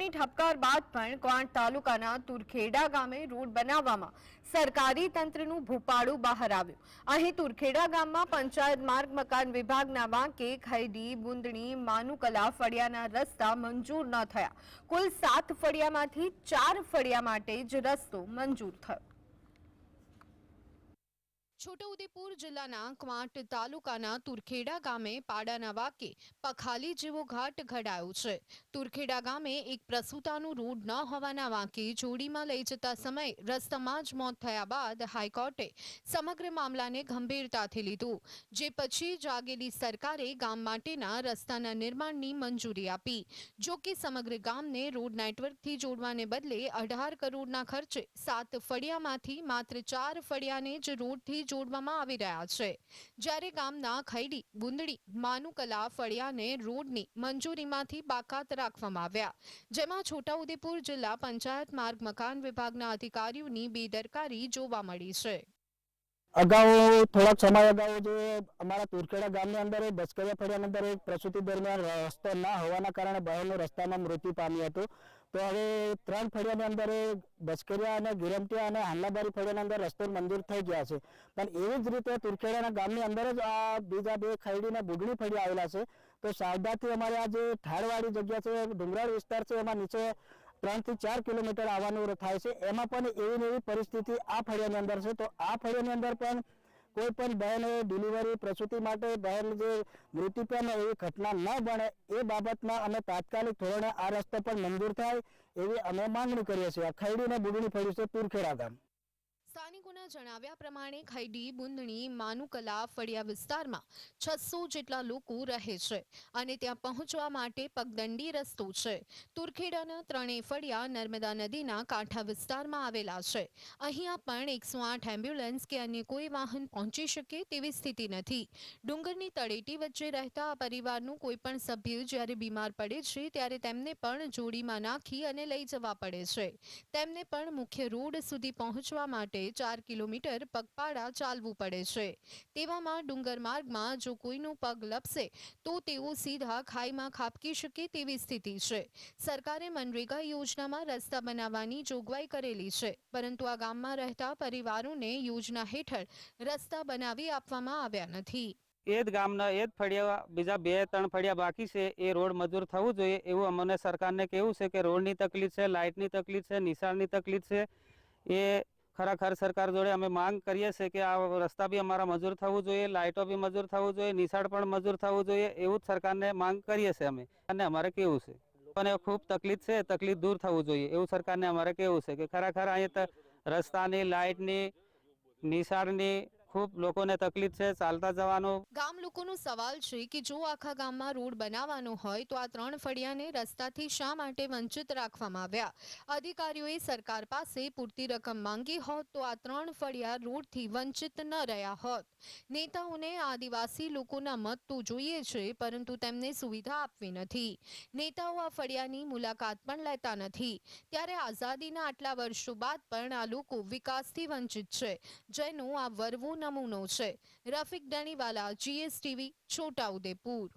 હાઈકોર્ટની ઠપકાર બાદ પણ ક્વાંટ તાલુકાના તુરખેડા ગામે રોડ બનાવવામાં સરકારી તંત્રનું ભૂપાળું બહાર આવ્યું. અહીં તુરખેડા ગામમાં પંચાયત માર્ગ મકાન વિભાગના વાંકે ખૈડી બુંદણી માનુકલા ફળિયાના રસ્તા મંજૂર ન થયા. કુલ સાત ફળિયામાંથી ચાર ફળિયા માટે જ રસ્તો મંજૂર થયો. છોટાઉદેપુર જિલ્લાના ક્વાંટ તાલુકાના તુરખેડા ગામે પાડાના વાકે પખાલી જેવો ઘાટ ઘડાયો છે. તુરખેડા ગામે એક પ્રસૂતાનું રોડ ન હોવાના વાંકે જોડીમાં લઈ જતા સમયે રસ્તામાં જ મોત થયા બાદ હાઈકોર્ટે સમગ્ર મામલાને ગંભીરતાથી લીધું, જે પછી જાગેલી સરકારે ગામ માટેના રસ્તાના નિર્માણની મંજૂરી આપી. જો કે સમગ્ર ગામને રોડ નેટવર્કથી જોડવાને બદલે અઢાર કરોડના ખર્ચે સાત ફળિયામાંથી માત્ર ચાર ફળિયાને જ રોડથી જોડવામાં આવી રહ્યા છે. જ્યારે ગામના ખૈડી, બુંદડી, માનુકલા ફળિયાને રોડની મંજૂરીમાંથી બાકાત રાખવામાં આવ્યા. જેમાં છોટાઉદેપુર જિલ્લા પંચાયત માર્ગ મકાન વિભાગના અધિકારીઓની બેદરકારી જોવા મળી છે. અગાઉ, થોડાક સમય અગાઉ જે અમારા તુરખેડા ગામની અંદર બસકરિયા ફળિયાની અંદર એક પ્રસૂતિ દરમિયાન રસ્તો ના હોવાના કારણે બહેનો રસ્તામાં મૃત્યુ પામ્યું હતું. તો હવે ત્રણ ફળિયાની અંદર બસકરિયા અને ગિરમટિયા અને હાંલાબારી ફળિયાની અંદર રસ્તો મંદિર થઈ ગયા છે. પણ એવી જ રીતે તુરખેડાના ગામની અંદર જ આ બીજા બે ખૈડી અને બુગડી ફળિયા આવેલા છે. તો સારદાથી અમારે આ જે ઠારવાળી જગ્યા છે, ડુંગરાળ વિસ્તાર છે, એમાં નીચે ત્રણથી ચાર કિલોમીટર આવવાનું થાય છે. એમાં પણ એવી એવી પરિસ્થિતિ આ ફળિયાની અંદર છે. તો આ ફળિયાની અંદર પણ કોઈ પણ બહેન ડિલિવરી પ્રસૂતિ માટે બહેન જે મૃત્યુ પામે એવી ઘટના ન બને, એ બાબતમાં અમે તાત્કાલિક ધોરણે આ રસ્તો પણ મંજૂર થાય એવી અમે માંગણી કરીએ છીએ. ખૈડી ને બુગણી ફળ્યું છે તુરખેડા ગામ. સ્થાનિકોના જણાવ્યા પ્રમાણે ખૈડી, બુંદણી, માનુકલા ફળિયા વિસ્તારમાં છસો જેટલા લોકો રહે છે અને ત્યાં પહોંચવા માટે પગદંડી રસ્તો છે. તુરખેડાના ત્રણેય ફળિયા નર્મદા નદીના કાંઠા વિસ્તારમાં આવેલા છે. અહીંયા પણ એકસો આઠ એમ્બ્યુલન્સ કે અન્ય કોઈ વાહન પહોંચી શકે તેવી સ્થિતિ નથી. ડુંગરની તળેટી વચ્ચે રહેતા આ પરિવારનું કોઈ પણ સભ્ય જ્યારે બીમાર પડે છે ત્યારે તેમને પણ જોડીમાં નાખી અને લઈ જવા પડે છે. તેમને પણ મુખ્ય રોડ સુધી પહોંચવા માટે ચાર કિલોમીટર પગપાળા ચાલવું પડે છે. તેવામાં ડુંગર માર્ગમાં જો કોઈનું પગ લપસે, તો તેઓ સીધા ખાઈમાં ખાબકી શકે તેવી સ્થિતિ છે. સરકારે મનરેગા યોજનામાં રસ્તા બનાવવાની જોગવાઈ કરેલી છે, પરંતુ આ ગામમાં રહેતા પરિવારોને યોજના હેઠળ રસ્તા બનાવી આપવામાં આવ્યા નથી. એ જ ગામના એ જ ફળિયા, બીજા બે ત્રણ ફળિયા બાકી છે, એ રોડ મંજૂર થવું જોઈએ એવું અમને સરકારને કહેવું છે કે રોડની તકલીફ છે, લાઇટની તકલીફ છે, નિશાળની તકલીફ છે, એ ખરેખર સરકાર જોડે અમે માંગ કરીએ છીએ કે આ રસ્તા બી અમારા મજૂર થવું જોઈએ, લાઇટો બી મજૂર થવું જોઈએ, નિશાળ પણ મજૂર થવું જોઈએ એવું જ સરકારને માંગ કરીએ છીએ અમે. અને અમારે કેવું છે? અને ખૂબ તકલીફ છે, તકલીફ દૂર થવું જોઈએ એવું સરકારને અમારે કેવું છે કે ખરેખર અહીંયા રસ્તાની, લાઇટની, નિશાળની ખૂબ લોકોને તકલીફ છે, ચાલતા જવાનો. ગામ લોકોનો સવાલ છે કે જો આખા ગામમાં રોડ બનાવવાનો હોય તો આ ત્રણ ફળિયાને રસ્તાથી શા માટે વંચિત રાખવામાં આવ્યા? અધિકારીઓએ સરકાર પાસે પૂરતી રકમ માંગી હોત તો આ ત્રણ ફળિયા રોડથી વંચિત ન રહ્યા હોત. નેતાઓને આદિવાસી લોકોના મત તો જોઈએ છે, પરંતુ તેમને સુવિધા આપવી નથી. નેતાઓ આ ફળિયાની મુલાકાત પણ લેતા નથી. ત્યારે આઝાદીના આટલા વર્ષો બાદ પણ આ લોકો વિકાસથી વંચિત છે, જેનું આ વરવો નમૂનો છે રફિક ડણીવાલા જીએસટીવી છોટાઉદેપુર